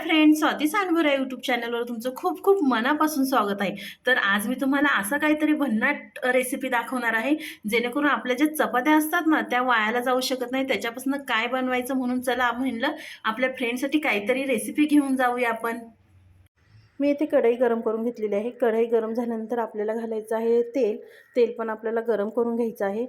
स्वाती सांडभर या यूट्यूब चॅनलवर तुमचं खूप खूप मनापासून स्वागत आहे. तर आज मी तुम्हाला असं काहीतरी भन्नाट रेसिपी दाखवणार आहे जेणेकरून आपल्या ज्या चपात्या असतात ना त्या वायाला जाऊ शकत नाही. त्याच्यापासून काय बनवायचं म्हणून चला म्हणलं आपल्या फ्रेंडसाठी काहीतरी रेसिपी घेऊन जाऊया आपण. मी येथे कढई गरम करून घेतलेली आहे. कढई गरम झाल्यानंतर आपल्याला घालायचं आहे तेल. तेल पण आपल्याला गरम करून घ्यायचं आहे.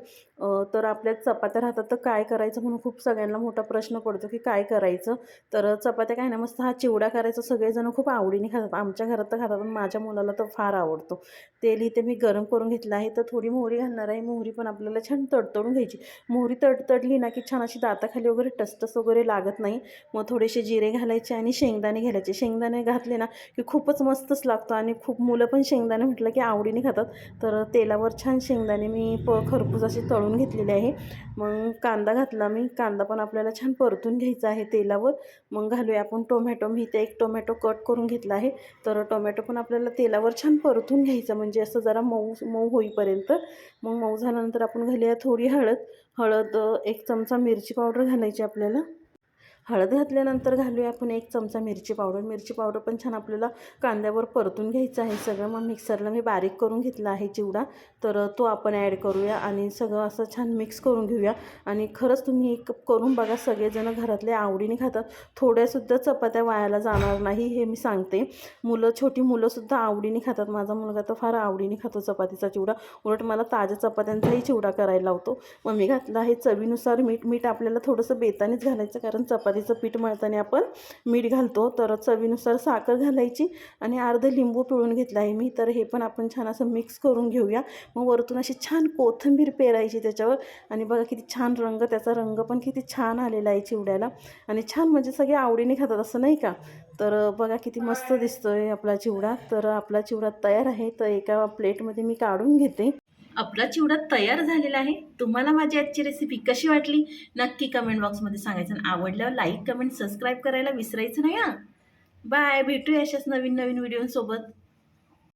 तर आपल्या चपात्या राहतात तर काय करायचं म्हणून खूप सगळ्यांना मोठा प्रश्न पडतो की काय करायचं? तर चपात्या काय ना मस्त हा चिवडा करायचा. सगळेजण खूप आवडीने खातात. आमच्या घरात तर खातात पण माझ्या मुलाला तर फार आवडतो. तेल इथे मी गरम करून घेतलं आहे. तर थोडी मोहरी घालणार आहे. मोहरी पण आपल्याला छान तडतडून घ्यायची. मोहरी तडतडली ना की छान अशी दाताखाली वगैरे टसटस वगैरे लागत नाही. मग थोडेसे जिरे घालायचे आणि शेंगदाणे घालायचे. शेंगदाणे घातले ना की खूप खूपच मस्तच लागतो आणि खूप मुलं पण शेंगदाणे म्हटलं की आवडीने खातात. तर तेलावर छान शेंगदाणे मी प खरपूस असे तळून घेतलेले आहे. मग कांदा घातला मी. कांदा पण आपल्याला छान परतून घ्यायचा आहे तेलावर. मग घालूया आपण टोमॅटो. मी इथे एक टोमॅटो कट करून घेतला आहे. तर टोमॅटो पण आपल्याला तेलावर छान परतून घ्यायचं म्हणजे असं जरा मऊ मऊ होईपर्यंत. मग मऊ झाल्यानंतर आपण घालूया थोडी हळद. हळद एक चमचा मिरची पावडर घालायची आपल्याला. हळद घातल्यानंतर घालूया आपण एक चमचा मिरची पावडर. मिरची पावडर पण छान आपल्याला कांद्यावर परतून घ्यायचं आहे. सगळं मग मिक्सरला मी बारीक करून घेतला आहे चिवडा. तर तो आपण ॲड करूया आणि सगळं असं छान मिक्स करून घेऊया. आणि खरंच तुम्ही एक करून बघा सगळेजण घरातले आवडीने खातात. थोड्यासुद्धा चपात्या वायाला जाणार नाही हे मी सांगते. मुलं छोटी मुलंसुद्धा आवडीने खातात. माझा मुलगा तर फार आवडीने खातो चपातीचा चिवडा. उलट मला ताज्या चपात्यांचाही चिवडा करायला लावतो. मग मी घातला आहे चवीनुसार मीठ. मीठ आपल्याला थोडंसं बेतानेच घालायचं कारण चपातीचं पीठ मळताना आपण मीठ घालतो. तर चवीनुसार साखर घालायची आणि अर्ध लिंबू पिळून घेतला आहे मी. तर हे पण आपण छान असं मिक्स करून घेऊया. मग वरतून अशी छान कोथिंबीर पेरायची त्याच्यावर. आणि बघा किती छान रंग त्याचा रंग पण किती छान आलेला आहे चिवड्याला. आणि छान म्हणजे सगळे आवडीने खातात असं नाही का? तर बघा किती मस्त दिसतोय आपला चिवडा. तर आपला चिवडा तयार आहे. तर एका प्लेटमध्ये मी काढून घेते. आपला चिवडा तयार झालेला आहे. तुम्हाला माझी आजची रेसिपी कशी वाटली? नक्की कमेंट बॉक्समध्ये सांगायचं आणि आवडल्यावर लाईक कमेंट सबस्क्राईब करायला विसरायचं नाही हां. बाय भेटूया अशाच नवीन नवीन व्हिडिओसोबत